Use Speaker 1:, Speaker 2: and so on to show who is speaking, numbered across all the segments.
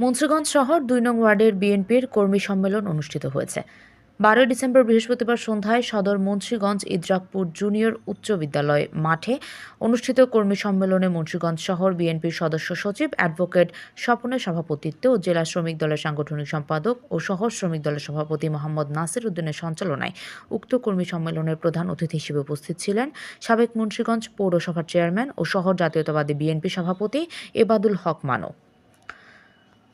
Speaker 1: মুন্সিগঞ্জ শহর দুই নং ওয়ার্ডের বিএনপির কর্মী সম্মেলন অনুষ্ঠিত হয়েছে। বারোই ডিসেম্বর বৃহস্পতিবার সন্ধ্যায় সদর মুন্সিগঞ্জ ইদ্রাকপুর জুনিয়র উচ্চ বিদ্যালয় মাঠে অনুষ্ঠিত কর্মী সম্মেলনে মুন্সিগঞ্জ শহর বিএনপির সদস্য সচিব অ্যাডভোকেট স্বপনের সভাপতিত্বে ও জেলা শ্রমিক দলের সাংগঠনিক সম্পাদক ও শহর শ্রমিক দলের সভাপতি মোহাম্মদ নাসির উদ্দিনের সঞ্চালনায় উক্ত কর্মী সম্মেলনের প্রধান অতিথি হিসেবে উপস্থিত ছিলেন সাবেক মুন্সিগঞ্জ পৌরসভার চেয়ারম্যান ও শহর জাতীয়তাবাদী বিএনপি সভাপতি এবাদুল হক মানব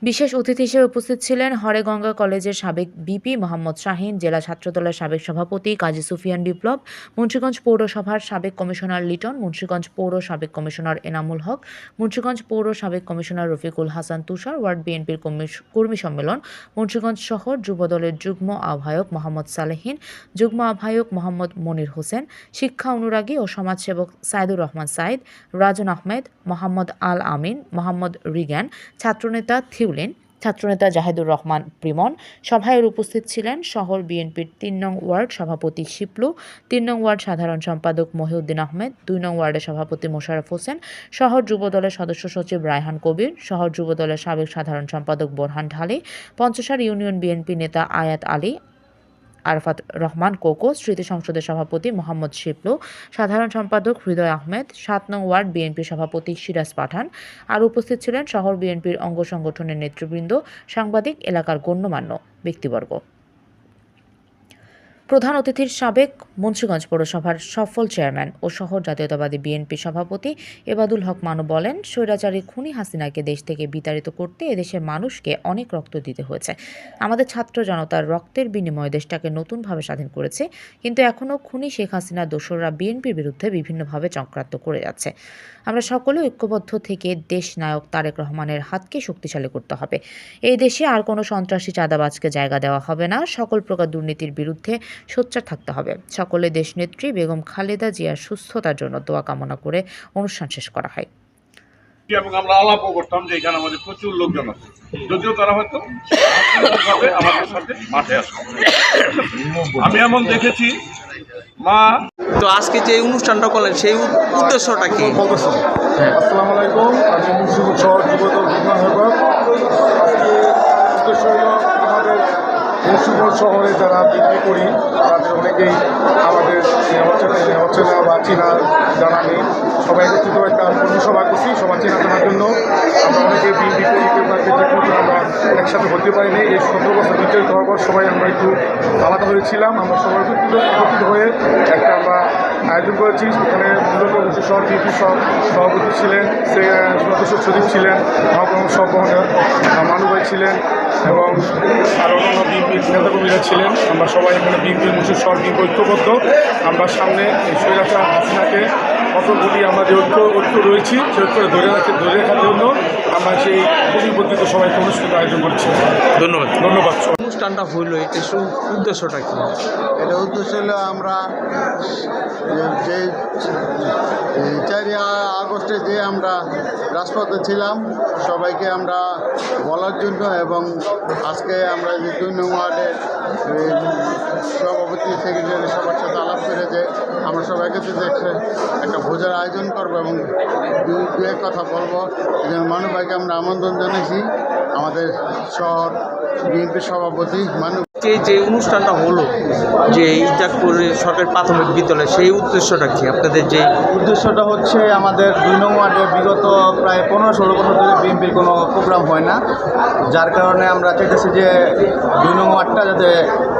Speaker 1: বিশেষ অতিথি হিসেবে উপস্থিত ছিলেন হরেগঙ্গা কলেজের সাবেক বিপি মোহাম্মদ শাহিন, জেলা ছাত্রদলের সাবেক সভাপতি কাজী সুফিয়ান বিপ্লব, মুন্সীগঞ্জ পৌরসভার সাবেক কমিশনার লিটন, মুন্সীগঞ্জ পৌর সাবেক কমিশনার এনামুল হক, মুন্সিগঞ্জ পৌর সাবেক কমিশনার রফিকুল হাসান তুষার, ওয়ার্ড বিএনপির কর্মী- সম্মেলন, মুন্সীগঞ্জ শহর যুবদলের যুগ্ম আহ্বায়ক মোহাম্মদ সালেহিন, যুগ্ম আহ্বায়ক মোহাম্মদ মনির হোসেন, শিক্ষা অনুরাগী ও সমাজসেবক সাইদুর রহমান সাইদ, রাজন আহমেদ, মোহাম্মদ আল আমিন, মোহাম্মদ রিগান, ছাত্রনেতা থিউলিন ছাত্রনেতা জাহেদুর রহমান প্রিমন। সভায় উপস্থিত ছিলেন শহর বিএনপির তিন নং ওয়ার্ড সভাপতি শিপলু, তিন নং ওয়ার্ড সাধারণ সম্পাদক মহিউদ্দিন আহমেদ, দুই নং ওয়ার্ডের সভাপতি মোশারফ হোসেন, শহর যুবদলের সদস্য সচিব রায়হান কবির, শহর যুবদলের সাবেক সাধারণ সম্পাদক বোরহান ঢালি, পঞ্চসার ইউনিয়ন বিএনপি নেতা আয়াত আলী আরফাত রহমান কোকো, স্মৃতি সংসদের সভাপতি মোহাম্মদ শিপলু সাধারণ সম্পাদক হৃদয় আহমেদ, সাত নং ওয়ার্ড বিএনপি সভাপতি সিরাজ পাঠান। আর উপস্থিত ছিলেন শহর বিএনপির অঙ্গ সংগঠনের নেতৃবৃন্দ, সাংবাদিক এলাকার গণ্যমান্য ব্যক্তিবর্গ। প্রধান অতিথির সাবেক মুন্সিগঞ্জ পৌরসভার সফল চেয়ারম্যান ও শহর জাতীয়তাবাদী বিএনপি সভাপতি এবাদুল হক মানু বলেন, স্বৈরাচারী খুনি হাসিনাকে দেশ থেকে বিতাড়িত করতে এদেশের মানুষকে অনেক রক্ত দিতে হয়েছে। আমাদের ছাত্র জনতার রক্তের বিনিময়ে দেশটাকে নতুনভাবে স্বাধীন করেছে, কিন্তু এখনও খুনি শেখ হাসিনার দোসররা বিএনপির বিরুদ্ধে বিভিন্নভাবে চক্রান্ত করে যাচ্ছে। আমরা সকলে ঐক্যবদ্ধ থেকে দেশ নায়ক তারেক রহমানের হাতকে শক্তিশালী করতে হবে। এই দেশে আর কোনো সন্ত্রাসী চাঁদাবাজকে জায়গা দেওয়া হবে না। সকল প্রকার দুর্নীতির বিরুদ্ধে সোচ্চার থাকতে হবে। সকলে দেশনেত্রী বেগম খালেদা জিয়ার সুস্থতার জন্য দোয়া কামনা করে অনুষ্ঠান শেষ করা হয়।
Speaker 2: এবং আমরা আলাপও করতাম যে এখানে আমাদের প্রচুর লোকজন আছে। যদিও তারা হয়তো আমাদের সাথে মাঠে আসে আমি এমন দেখেছি মা।
Speaker 3: তো আজকে যে অনুষ্ঠানটা করলেন সেই উদ্দেশ্যটা কি?
Speaker 4: আসসালামু আলাইকুম। আমি মুন্সিপুর শহর যুবদল যুগ্ম আহ্বায়ক আজকে উদ্দেশ্য হলো আমাদের মুন্সিপুর শহরে যারা বিক্রি করি তাদের অনেকেই আমাদের হচ্ছে না বা চিনা জানা নেই। সবাই একত্রিত একটা কর্মী সভা করছি সবার চেনা জানার জন্য। আমরা অনেকে বিক্রি করি কেটে আমরা একসাথে হতে পারিনি এই সতেরো বছর বিচলিত হওয়ার পর সবাই আমরা একটু আলাদা হয়েছিলাম আমরা সবাই একত্রিত হয়ে একটা আমরা আয়োজন করেছি। সেখানে মূলত বিএনপি সভাপতি ছিলেন, সে সদস্য সচিব ছিলেন মহাপ্রমুখ সভাপতি মানু ভাই ছিলেন এবং আরও নেতাকর্মীরা ছিলেন। আমরা সবাই এখানে বিএনপি মুসুর সরকার ঐক্যবদ্ধ। আমরা সামনে এই স্বৈরাচার হাসিনাকে কত গুলি আমরা যে ঐক্য ঐক্য রয়েছি সে ধরে রাখতে ধরে রাখার জন্য আমরা সেই প্রতিবদ্ধিত সবাইকে অনুষ্ঠান আয়োজন করছি।
Speaker 3: ধন্যবাদ।
Speaker 4: ধন্যবাদ।
Speaker 3: অনুষ্ঠানটা হইল এটা সু- উদ্দেশ্যটা কি?
Speaker 5: এটা উদ্দেশ্য হলো আমরা যে এই চারই আগস্টে যে আমরা রাজপথে ছিলাম সবাইকে আমরা বলার জন্য এবং আজকে আমরা যে দুই নং ওয়ার্ডের সভাপতি সেক্রেটারি সবার সাথে আলাপ করে যে আমরা সবাইকে যে একটা- ভোজের আয়োজন করব এবং দু এক কথা বলব। এখানে মানুষ ভাইকে আমরা আমন্ত্রণ জানাইছি। আমাদের শহর বিএনপি সভাপতি মানু
Speaker 3: যে যে অনুষ্ঠানটা হলো যে ইজাকপুর সরকারি প্রাথমিক বিদ্যালয় সেই উদ্দেশ্যটা কি? আপনাদের যে
Speaker 6: উদ্দেশ্যটা হচ্ছে আমাদের দুই নং ওয়ার্ডে বিগত প্রায় পনেরো ষোলো বছর ধরে বিএনপির কোনো প্রোগ্রাম হয় না। যার কারণে আমরা চাইতেছি যে দুই নং ওয়ার্ডটা যাতে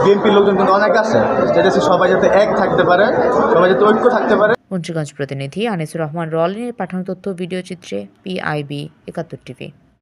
Speaker 6: বিএনপির লোকজন কিন্তু অনেক আছে চাইতেছি সবাই যাতে এক থাকতে পারে সবাই যাতে ঐক্য থাকতে পারে।
Speaker 1: মুন্সিগঞ্জ প্রতিনিধি আনিসুর রহমান রলিনের পাঠানো তথ্য ভিডিও চিত্রে পিআইবি একাত্তর টিভি।